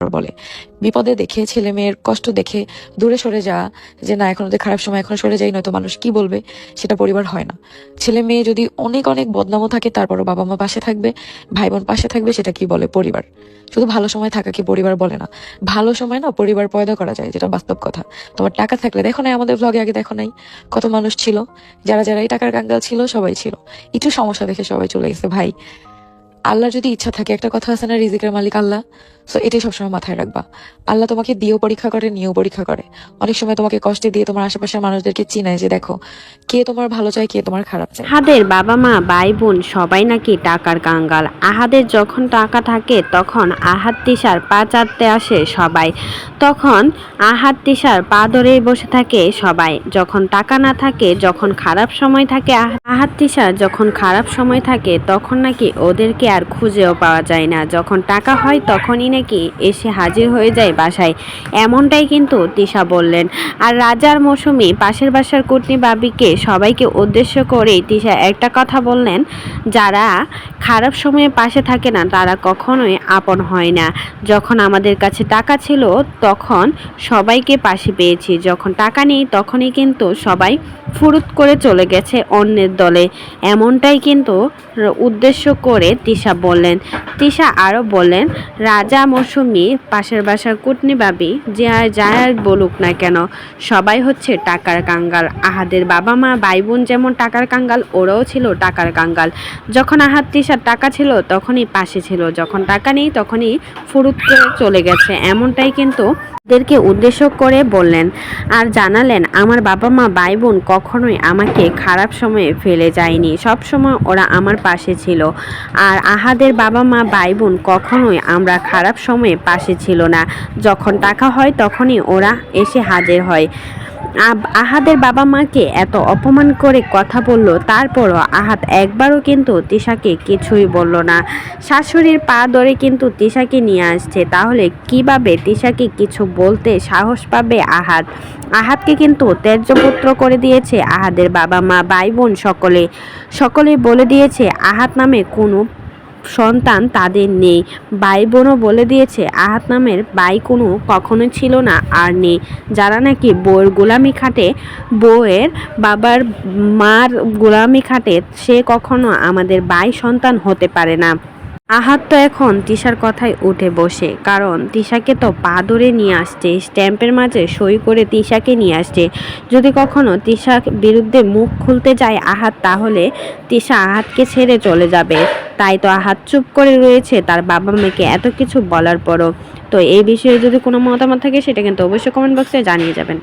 বলে। বিপদে দেখে ছেলে মেয়ের কষ্ট দেখে দূরে সরে যাওয়া যে না, এখন ওদের খারাপ সময়, এখন সরে যাই, নয়তো মানুষ কি বলবে, সেটা পরিবার হয় না। ছেলে মেয়ে যদি অনেক অনেক বদনামও থাকে, তারপরও বাবা মা পাশে থাকবে ভাই বোন পাশে থাকবে, সেটা কি বলে পরিবার? শুধু ভালো সময় থাকা কি পরিবার বলে না? ভালো সময় না, পরিবার পয়দা করা যায়, যেটা বাস্তব কথা। তোমার টাকা থাকলে দেখো নাই, আমাদের ব্লগে আগে দেখো নাই, কত মানুষ ছিল। যারা যারা এই টাকার কাঙ্গাল ছিল, সবাই ছিল। একটু সমস্যা দেখে সবাই চলে গেছে, ভাই। আল্লাহ যদি ইচ্ছা থাকে, একটা কথা আছে না, রিজিকের মালিক আল্লাহ। সো এটাই সবসময় মাথায় রাখবা। আল্লাহ তোমাকে দিয়েও পরীক্ষা করে, নিয়েও পরীক্ষা করে। অনেক সময় তোমাকে কষ্টে দিয়ে তোমার আশেপাশের মানুষদেরকে চিনায় যে, দেখো, কে তোমার ভালো চায়, কে তোমার খারাপ চায়? আহাদের বাবা মা, ভাই বোন, সবাই নাকি টাকার কাঙ্গাল। আহাদের যখন টাকা থাকে, তখন আহাত তিসার পা চাটতে আসে সবাই। তখন আহাত তিসার পা ধরেই বসে থাকে সবাই। যখন টাকা না থাকে, যখন খারাপ সময় থাকে, আহা- আহাত তিসার যখন খারাপ সময় থাকে, তখন নাকি ওদেরকে আর খুঁজেও পাওয়া যায় না। যখন টাকা হয়, তখনই নাকি এসে হাজির হয়ে যায় বাসায়? এমনটাই কিন্তু তিশা বললেন। আর রাজার মৌসুমি পাশের বাসার কুটনি বাবিকে সবাইকে উদ্দেশ্য করে তিশা একটা কথা বললেন, যারা খারাপ সময়ে পাশে থাকে না, তারা কখনোই আপন হয় না। যখন আমাদের কাছে টাকা ছিল, তখন সবাইকে পাশে পেয়েছি। যখন টাকা নেই, তখনই কিন্তু সবাই ফুরুত করে চলে গেছে অন্যের দলে। এমনটাই কিন্তু উদ্দেশ্য করে তিশা বললেন। তিশা আরও বললেন, রাজা মৌসুমি, পাশের বাসার কুটনি বাবি যে আর যাই আর বলুক না কেন, সবাই হচ্ছে টাকার কাঙ্গাল। আহাদের বাবা মা ভাই বোন যেমন টাকার কাঙ্গাল, ওরাও ছিল টাকার কাঙ্গাল। যখন আহাদ তিশার টাকা ছিল, তখনই পাশে ছিল। যখন টাকা নেই, তখনই ফুরুত করে চলে গেছে। এমনটাই কিন্তু ওদেরকে উদ্দেশ্য করে বললেন, আর জানালেন, আমার বাবা মা ভাই বোন কখনোই আমাকে খারাপ সময়ে ফেলে যায়নি। সব সময় ওরা আমার পাশে ছিল। আর আহাদের বাবা মা ভাই বোন কখনোই আমরা খারাপ সময়ে পাশে ছিল না। যখন টাকা হয়, তখনই ওরা এসে হাজির হয়। আহাদের বাবা মাকে এত অপমান করে কথা বলল, তারপরও আহাত একবারও কিন্তু তিশাকে কিছুই বলল না। শাশুড়ির পা ধরে কিন্তু তিশাকে নিয়ে আসছে। তাহলে কীভাবে তিশাকে কিছু বলতে সাহস পাবে আহাত আহাতকে কিন্তু ত্যায্যপুত্র করে দিয়েছে আহাদের বাবা মা ভাই বোন সকলে। সকলে বলে দিয়েছে আহাত নামে কোনো সন্তান তাদের নেই। ভাই বোনও বলে দিয়েছে, আহাত নামের বাই কোনো কখনো ছিল না আর নেই। যারা নাকি বউয়ের গোলামি খাটে, বউয়ের বাবার মার গোলামি খাটে, সে কখনো আমাদের বাই সন্তান হতে পারে না। আহাত তো এখন তিশার কথায় উঠে বসে, কারণ তিশাকে তো পা ধরে নিয়ে আসছে, স্ট্যাম্পের মাঝে সই করে তিশাকে নিয়ে আসছে। যদি কখনো তিশার বিরুদ্ধে মুখ খুলতে যায় আহাত, তাহলে তিশা আহাতকে ছেড়ে চলে যাবে। তাই তো হাত চুপ করে রয়েছে, তার বাবা মেয়েকে এত কিছু বলার পরও। তো এই বিষয়ে যদি কোনো মতামত থাকে, সেটা কিন্তু অবশ্যই কমেন্ট বক্সে জানিয়ে যাবেন।